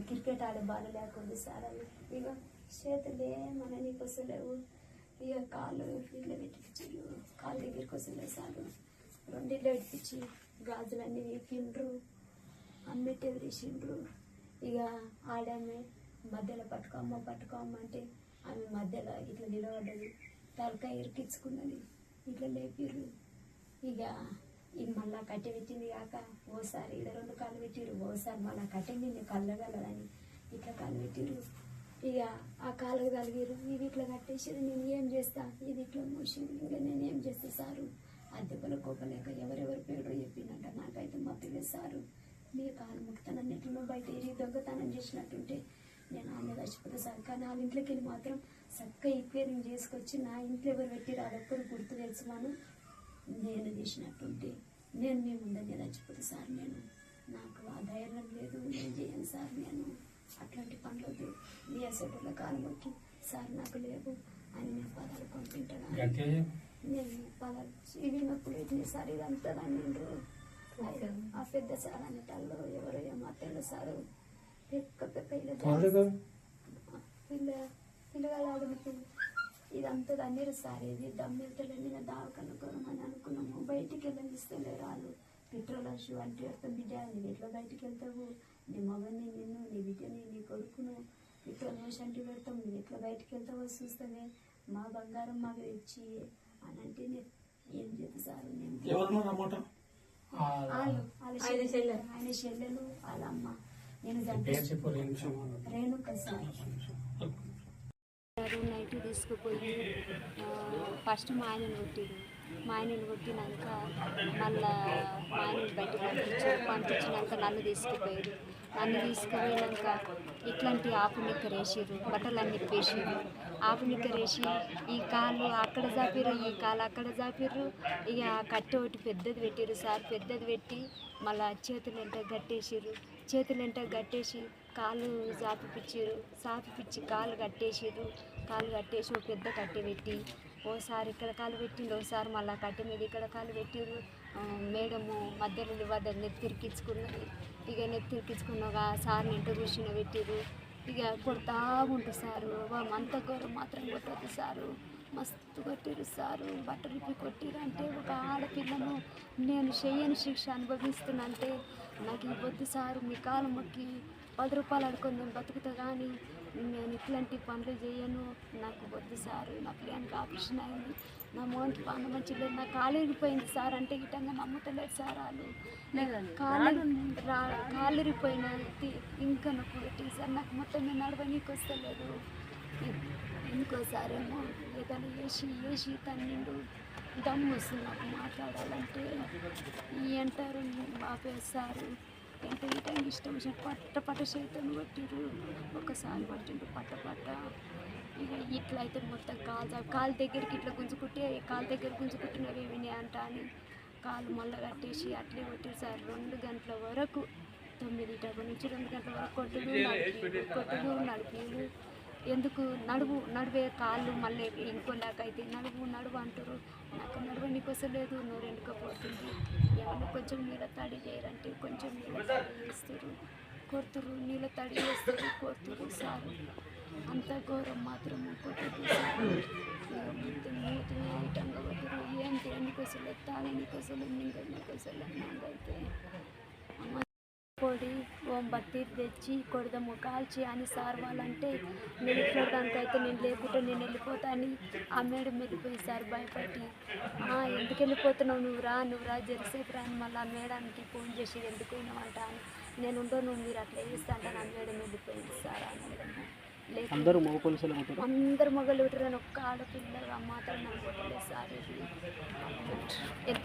అది క్రికెట్ ఆడే బాధ లేకుండా సార్ అని ఇక చేతులే మన నీకు వస్తలేవు ఇక కాళ్ళు ఇట్లా పెట్టించారు కాళ్ళ దగ్గరికి వస్తలేవు సార్. రెండిళ్ళు పెట్టించి గాజులన్నీ వీకిండ్రు అమ్మెట్టి వేసిండ్రు ఇక ఆడామె మధ్యలో పట్టుకోమ్మ పట్టుకోమ్మ అంటే ఆమె మధ్యలో ఇట్లా నిలబడ్డది. తలకాయ ఇరికించుకున్నది. ఇట్లా లేపిర్రు. ఇక ఇది మళ్ళా కట్టె పెట్టింది కాక ఓసారి ఇక్కడ రెండు కాళ్ళు పెట్టిరు ఓసారి మళ్ళా కట్టెంది కళ్ళగలదని ఇట్లా కాలు పెట్టిరు ఇక ఆ కాళ్ళకు తలిగిరు ఇది ఇట్లా కట్టేసారు నేను ఏం చేస్తా? ఇది ఇట్లా మూసింది ఇంకా నేను ఏం చేస్తా సారు? ఆ దెబ్బలు కోపలేక ఎవరెవరు పేరు చెప్పిందంట నాకైతే మత్తులే సారు. మీ కాలు ముక్తానని బయట ఎరిగి దొంగతనం చేసినట్టుంటే నేను ఆమె చచ్చిపోతా సార్. కానీ వాళ్ళ ఇంట్లోకి వెళ్ళి మాత్రం చక్కగా ఈక్వేరింగ్ చేసుకొచ్చి నా ఇంట్లో ఎవరు పెట్టి అదొక్కరు గుర్తు తెలుసుమాను. నేను చేసినట్టుంటే నేను మీ ముందని చచ్చిపోతా సార్ నేను. నాకు ఆ ధైర్యం లేదు నేను చేయను సార్ నేను. అట్లాంటి పనులొద్దు. మీ అసెటోళ్ళ కాలం మొక్కి సార్ నాకు లేవు అని నేను పదాలు పంపింటాను. నేను పదాలు ఇవి నొప్పులు ఇట్లా సార్ ఇదంతా నిండు ఆ పెద్ద సార్ అనేటాళ్ళు ఎవరో ఏమో అత్తలు సారు. పెక్క పిల్ల పిల్లగాడు ఆడుకు ఇదంతా దన్నీరు సార్ ఇది. దమ్మెళ్తలే నేను దావకనుకోనమని అనుకున్నాము. బయటికి వెళ్ళనిస్తలే రాళ్ళు. పెట్రోల్ షూ అంటే వస్తాం బిడ్డ నువ్వు ఎట్లా బయటికి వెళ్తావు? నీ మగని నిన్ను నీ బిడ్డని నీ కొడుకును. పెట్రోల్ పోసి అంటే పెడతాం. నువ్వు ఎట్లా బయటికి వెళ్తావో చూస్తానే మా బంగారం మాకు తెచ్చి అని అంటే నేను ఏం చేస్తా సార్ నేను ఆయన చెల్లెలు వాళ్ళ అమ్మ. నేను రేణుక సార్. నైట్ తీసుకుపోయి ఫస్ట్ మా ఆయనను కొట్టిరు. మా ఆయనను కొట్టినాక మళ్ళా మా ఆయనను బయటకు పంపించారు. పంపించినాక నన్ను తీసుకుపోయారు. నన్ను తీసుకుపోయినాక ఇట్లాంటి ఆపు నిక్కర వేసిర్రు బట్టలన్నీ వేసిర్రు ఆపు నిక్కర వేసి ఈ కాలు అక్కడ జాపిర్రు ఈ కాలు అక్కడ జాపిర్రు ఇక కట్టె ఒకటి పెద్దది పెట్టిర్రు సార్. పెద్దది పెట్టి మళ్ళా చేతులు ఎంత గట్టేసిర్రు చేతులు ఎంట గట్టేసి కాళ్ళు చాపిపిచ్చిర్రు చాపిపిచ్చి కాళ్ళు కట్టేసిర్రు. కాళ్ళు కట్టేసి ఒక పెద్ద కట్టె పెట్టి ఓసారి ఇక్కడ కాలు పెట్టిండు ఓసారి మళ్ళీ కట్టె మీద ఇక్కడ కాలు పెట్టిర్రు. మేడము మధ్యలో వద్ద నెత్తిరికించుకున్నది ఇక నెత్తిరికించుకున్నాక సార్ నింట కూర్చుని పెట్టిర్రు. ఇక కొడతా ఉంటుంది సారు అంత గౌరవం మాత్రం కొట్టదు సారు. మస్తు కొట్టిరు సారు బట్టలు ఇప్పి కొట్టిరు అంటే ఒక ఆడపిల్లను నేను చెయ్యని శిక్ష అనుభవిస్తున్నా అంటే నాకు ఈ వద్దు సారు మీ కాలం మొక్కి పది రూపాయలు అడుకొని నేను బతుకుతా కానీ నేను ఇట్లాంటి పనులు చేయను నాకు వద్దు సారు నా పిల్లనికి ఆపరేషన్ అయింది. నా మోంటి పాన మంచి లేదు. నా కాలు ఇరిగిపోయింది సార్. అంటే గిట్టంగా నమ్ముతలేదు సార్ వాళ్ళు. కాలు రా కాలు ఇరిగిపోయిన ఇంకా నొప్పి పెట్టి సార్. నాకు మొత్తం నేను నడవనీకి వస్తలేదు. ఇంకోసారేమో ఏదైనా వేసి వేసి తన్నిండు. దమ్ము వస్తుంది నాకు మాట్లాడాలంటే. ఈ అంటారు ఆపేస్తారు ఎంత ఇటం ఇష్టం? వచ్చిన పట్ట పట్ట చేతులు పట్టిరు ఒకసారి పట్టిండు పట్ట పట్ట. ఇక ఇట్లా అయితే మొత్తం కాలు కాలు దగ్గరికి ఇట్లా గుంజుకుంటే కాలు దగ్గర గుంజుకుంటున్నవేమి అంట అని కాలు మళ్ళీ కట్టేసి అట్లే కొట్టారు సార్. రెండు గంటల వరకు తొమ్మిది డబ్బు నుంచి రెండు గంటల వరకు కొట్టుడు నడిపి కొట్టుడు నడిపిడు. ఎందుకు నడువు నడువే కాళ్ళు మళ్ళీ ఇంకోలాగా అయితే నడువు నడువు అంటారు. నాకు నడువు లేదు వస్తలేదు నోరు ఎండుకపోతుంది ఏమన్నా కొంచెం నీళ్ళ తడి చేయరంటే కొంచెం నీళ్ళ తడి చేస్తారు. కొడుతురు నీళ్ళ తడి చేస్తారు కొడుతురు సారు. అంత ఘోరం మాత్రం కొట్టుకు సారు. ఇక మొత్తం మూతి ఐటంగా కొట్టరు ఏం తినడానికి నాకైతే పొడి ఓం బత్తి తెచ్చి కొడదాము కాల్చి అని సార్ వాళ్ళంటే నేను ఇట్లాడానికి అయితే నేను లేకుంటే నేను వెళ్ళిపోతా అని ఆ మేడం వెళ్ళిపోయి సార్ భయపడి. "ఆ, ఎందుకు వెళ్ళిపోతున్నావు? నువ్వు రా నువ్వు రా జెరసేపు రా అని మళ్ళీ ఆ మేడానికి ఫోన్ చేసి ఎందుకు పోయినావంట అని నేను ఉండో నువ్వు మీరు అట్లా చేస్తా అంటే నా మేడం వెళ్ళిపోయింది సార్ ఆ మేడం. లేకుంటే అందరూ మగ పోలీసులు ఉంటారు అందరు మొగలు పెట్టారని ఒక్క ఆడపిల్లగా మాత్రం కొట్టలేదు సార్ ఎంత